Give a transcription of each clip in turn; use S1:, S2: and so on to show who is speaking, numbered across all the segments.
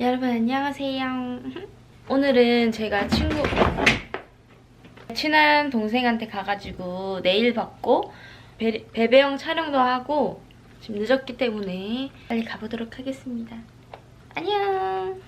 S1: 여러분 안녕하세요. 오늘은 제가 친구 친한 동생한테 가가지고 네일 받고 배, 배배영 촬영도 하고 지금 늦었기 때문에 빨리 가보도록 하겠습니다. 안녕.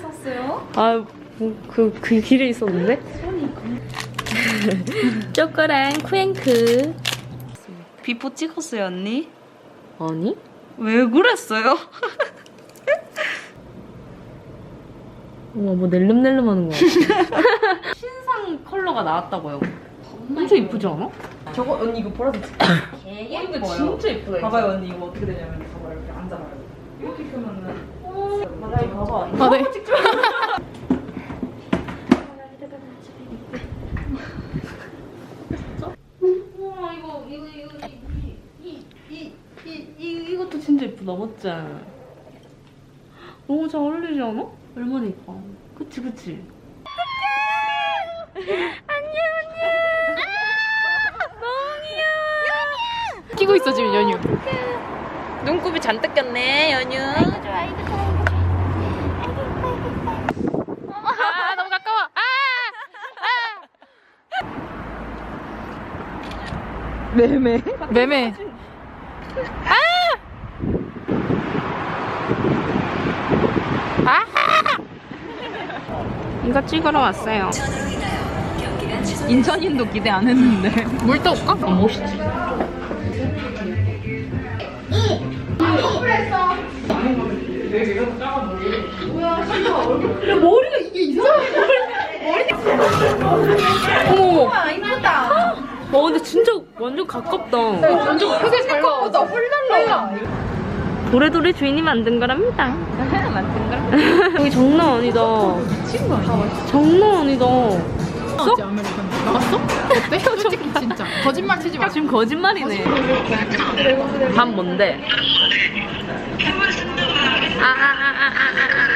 S2: 샀어요?
S1: 아, 그, 그 길에 있었는데? 초코랑 쿠앤크.
S2: 비포 찍었어요 언니?
S1: 아니?
S2: 왜 그랬어요?
S1: 우와, 뭐 낼름낼름 하는 거 같아. 신상 컬러가 나왔다고요. 엄청 이쁘지 않아?
S2: 저거 언니 이거 보라색
S1: 개
S2: 예뻐요.
S1: 진짜 이쁘다.
S2: 봐봐요 언니 이거 어떻게 되냐면 봐봐요 이렇게 앉아봐요 이렇게 켜면은 바다에 봐봐
S1: 아, 네. 우와, 이거, 이거, 이거, 이, 이, 이, 이, 이, 맞지? 너무 잘 어울리지 않아? 얼마나 이뻐. 그치, 그치?
S3: 끼고 있어 지금 연유.
S1: 눈곱이 잔뜩 꼈네, 연유. 아
S3: 너무 가까워. 아!
S2: 매매
S3: 매매. 아! 아!
S1: 이거 찍으러 왔어요.
S2: 인천인도 기대 안 했는데
S3: 물 떠올까?
S1: 어, 멋있지? 어머, 이쁘다. 와, 근데 진짜 완전 가깝다.
S3: 완전 크게 잘 나와. 나 홀랄라.
S1: 도레도레 주인이 만든 거랍니다. 만든 거? 여기 장난 아니다.
S3: 미친 거 아니야?
S1: 장난 아니다.
S3: 나왔지 아메리카노. 나왔어? 어때? 솔직히 진짜. 거짓말 치지 마.
S1: 지금 거짓말이네. 밥 뭔데? 아, 아, 아, 아, 아, 아.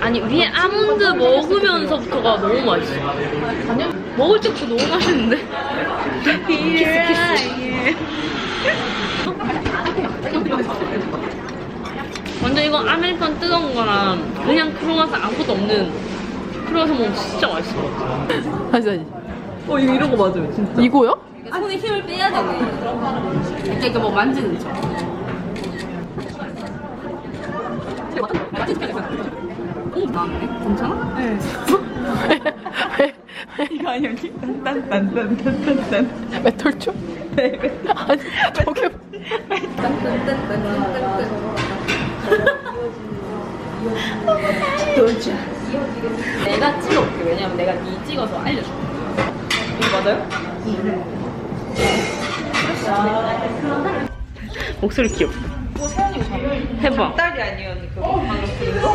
S1: 아니 위에 아몬드 먹으면서부터가 너무 맛있어. 먹을 때부터 너무 맛있는데? 키스 키스. 완전 이거 아메리칸 뜨거운 거랑 그냥 크로와상 아무것도 없는 크로와상 먹으면 진짜 맛있을 것 같아.
S3: 다시 다시.
S2: 어 이거 이런 거 맞아요 진짜
S3: 이거요?
S1: 손에 힘을 빼야 되네. 이렇게 이거 뭐 만지는 척. 오, 나왔네. 괜찮아?
S2: 이거 아니야 언니 딴딴딴딴딴딴
S3: 메털초? 아니 저게
S1: 내가 찍어볼게. 왜냐면 내가 니 찍어서 알려줄게.
S2: 이거 맞아요?
S1: 목소리 귀엽다. 해봐.
S2: 딸이 그거 방금 부른 거?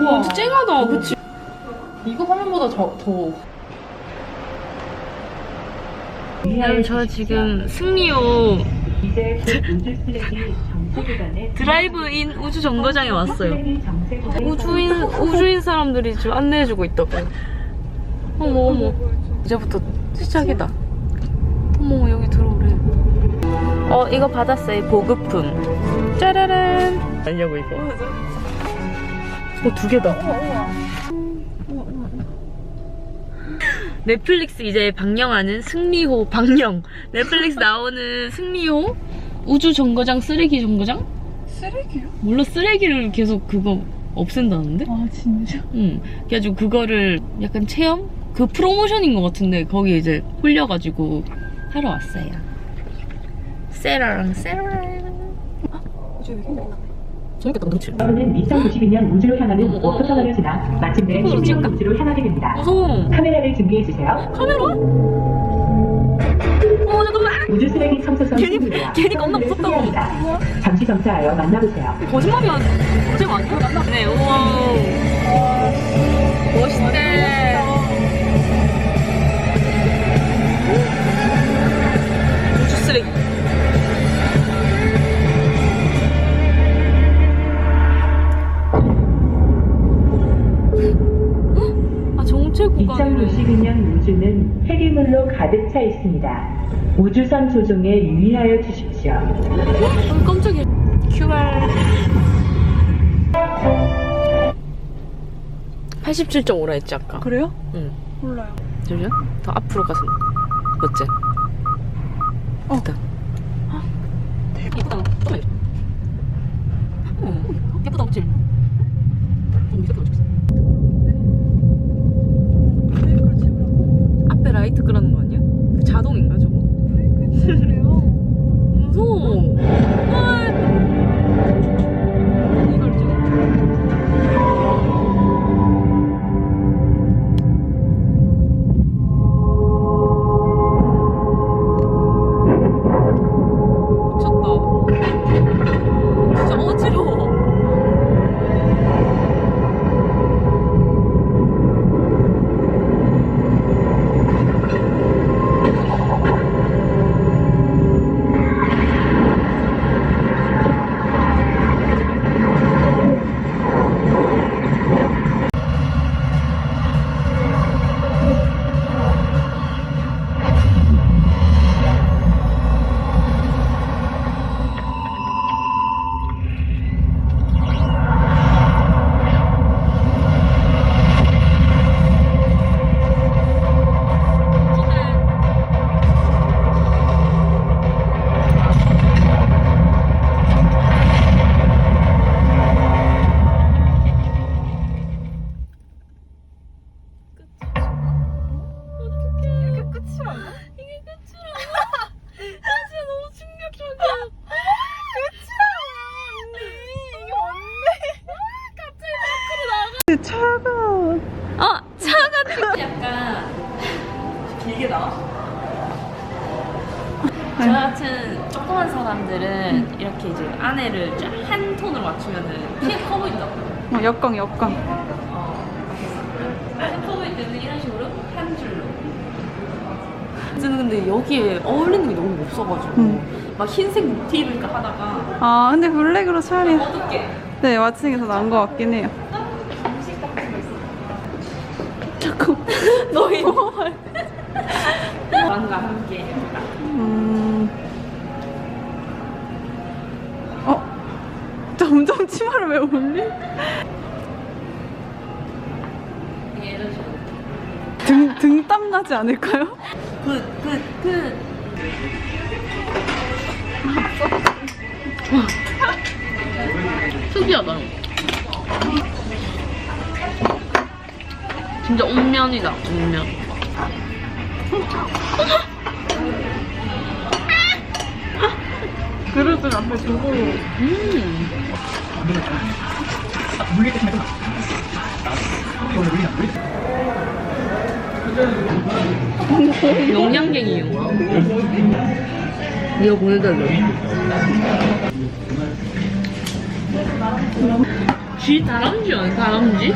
S1: 우와, 진짜 쨍하다. 그치?
S3: 이거 화면보다 저, 더
S1: 여러분, 저 지금 승리호 드라이브인 우주 정거장에 왔어요. 우주인 우주인 사람들이 지금 안내해주고 있다고. 어머 어머. 이제부터 시작이다. 어머 여기 들어오래. 어 이거 받았어요 보급품. 짜라란. 아니냐고 이거. 어두 개다. 넷플릭스 이제 방영하는 승리호 방영. 넷플릭스 나오는 승리호 우주 정거장 쓰레기 정거장?
S3: 쓰레기요?
S1: 몰라 쓰레기를 계속 그거 없앤다는데?
S3: 아 진짜?
S1: 응. 그래가지고 그거를 약간 체험? 그 프로모션인 것 같은데 거기 이제 홀려가지고 하러 왔어요. 세라랑 세라랑.
S3: 재밌겠다 그치?
S4: 여러분은 2092년 우주로 향하는 워터 터널을 지나 마침내
S1: 어,
S4: 신비로운 우주로 향하게 됩니다.
S1: 무서워.
S4: 카메라를 준비해 주세요.
S1: 카메라? 어 잠깐만.
S4: 우주 쓰레기 청소선
S1: 괜히-. 괜히 겁나 무섭다고.
S4: 잠시 정차하여 만나보세요.
S1: 거짓말이야. 고생 많이 네, 우와. 멋있대.
S4: 가득 차 있습니다. 우주선 조종에 유의하여 주십시오.
S1: 어, 깜짝이야. QR. 87.5라 했지 아까.
S3: 그래요?
S1: 응.
S3: 몰라요.
S1: 잠시만. 더 앞으로 가서. 어째?
S3: 어.
S1: 됐다. 예쁘다. 잠깐만. 응. 예쁘다, 그치? 좀 이렇게 맞췄어. 앞에 라이트 끄라는 거 아니야? 그 자동인가 저거? 무서워. 사람들은 이렇게 이제 안에를 쫙 한 톤으로 맞추면은 키가 커 보인다고.
S3: 어, 역광, 역광.
S1: 커 보일 때는 이런 식으로 한 줄로. 저는 근데 여기에 어울리는 게 너무 없어가지고
S3: 음.
S1: 막 흰색 모티 입을까 하다가
S3: 아, 근데 블랙으로 차라리.
S1: 어둡게
S3: 네, 맞추는 게 더 나은 것 같긴 해요.
S1: 너희 왕과 함께
S3: 음. 점점 치마를 왜 올리? 등, 등땀 나지 않을까요?
S1: 굿 굿 굿 특이하다 진짜 온면이다 온면
S3: 그릇을 앞에 두고.
S1: 음 영양갱이요 이거 보내달라 쥐 다람쥐 아니 다람쥐?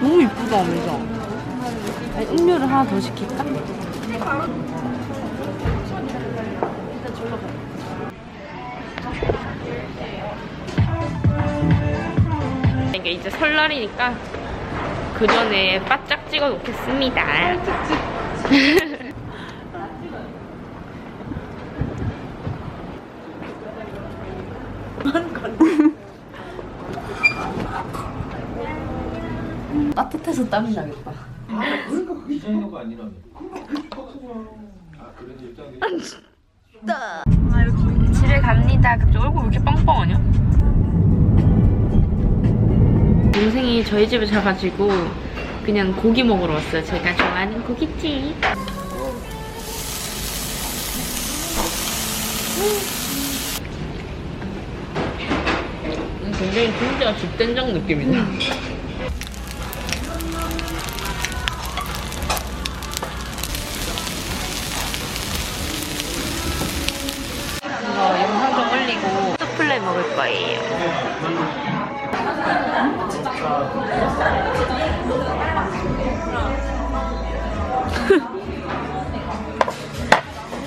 S1: 너무 이쁘다? 아니, 음료를 하나 더 시킬까? 이게 이제 설날이니까 그 전에 바짝 찍어 놓겠습니다. 따뜻해서 땀이 나겠다.
S5: 그러니까 그 디자이너가 아니라면. 아 그런 입장이
S1: 집에 갑니다. 갑자기 얼굴 왜 이렇게 빵빵하냐? 동생이 저희 집에 자가지고 그냥 고기 먹으러 왔어요. 제가 좋아하는 고깃집. 음, 굉장히 진짜 집된장 느낌이네. 거예요.